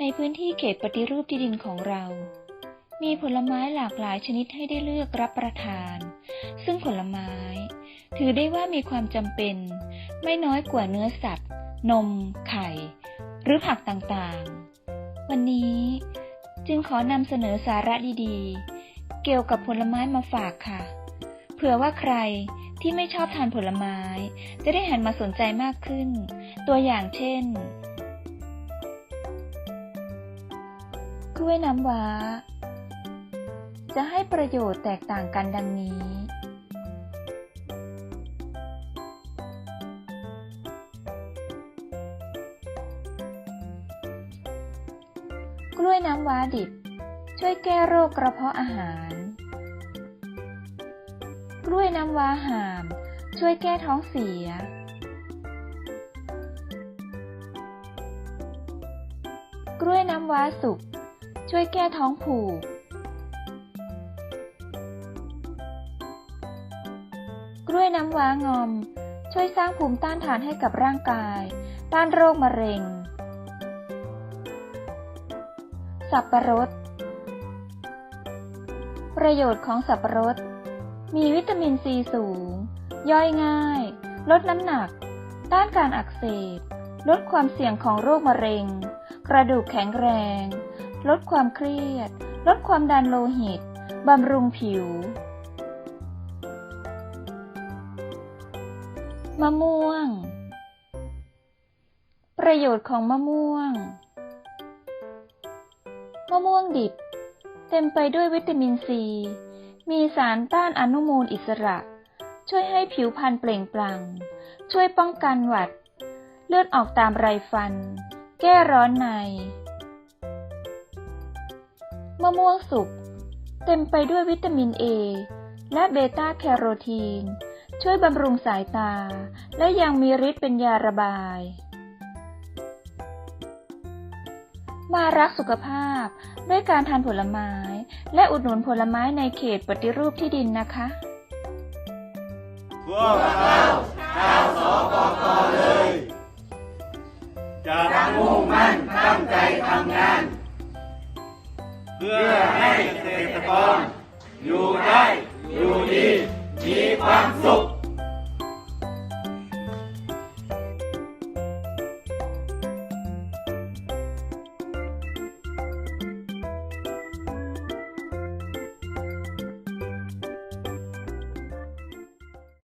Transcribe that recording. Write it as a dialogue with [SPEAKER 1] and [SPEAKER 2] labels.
[SPEAKER 1] ในพื้นที่เขตปฏิรูปที่ดินของเรา มีผลไม้หลากหลายชนิดให้ได้เลือกรับประทาน ซึ่งผลไม้ ถือได้ว่ามีความจำเป็น ไม่น้อยกว่าเนื้อสัตว์ นม ไข่ หรือผักต่างๆ วันนี้จึงขอนำเสนอสาระดีๆ เกี่ยวกับผลไม้มาฝากค่ะ เผื่อว่าใครที่ไม่ชอบทานผลไม้ จะได้หันมาสนใจมากขึ้น ตัวอย่างเช่น กล้วยน้ำว้า จะให้ประโยชน์แตกต่างกันดังนี้ กล้วยน้ำว้าดิบ ช่วยแก้โรคกระเพาะอาหาร กล้วยน้ำว้าหาม ช่วยแก้ท้องเสียกล้วยน้ำว้าสุก ช่วยแก้ท้องผูก กล้วยน้ำว้างอม ช่วยสร้างภูมิต้านทานให้กับร่างกาย ต้านโรคมะเร็ง สับประรด ประโยชน์ของสับประรด มีวิตามินซีสูง ย่อยง่าย ลดน้ำหนัก ต้านการอักเสบ ลดความเสี่ยงของโรคมะเร็ง กระดูกแข็งแรง ลดความเครียด ลดความดันโลหิต บำรุงผิว มะม่วง ประโยชน์ของมะม่วง มะม่วงดิบ เต็มไปด้วยวิตามินซี มีสารต้านอนุมูลอิสระ ช่วยให้ผิวพรรณเปล่งปลั่ง ช่วยป้องกันหวัด เลือดออกตามไรฟัน แก้ร้อนในะม่วงสุก เต็มไปด้วยวิตามินเอและเบต้าแคโรทีน ช่วยบำรุงสายตา และยังมีฤทธิ์เป็นยาระบาย มารักสุขภาพด้วยการทานผลไม้ และอุดหนุนผลไม้ในเขตปฏิรูปที่ดินนะคะ
[SPEAKER 2] พวกเราชาวสป เพื่อให้เกษตรกรอยู่ได้อยู่ดี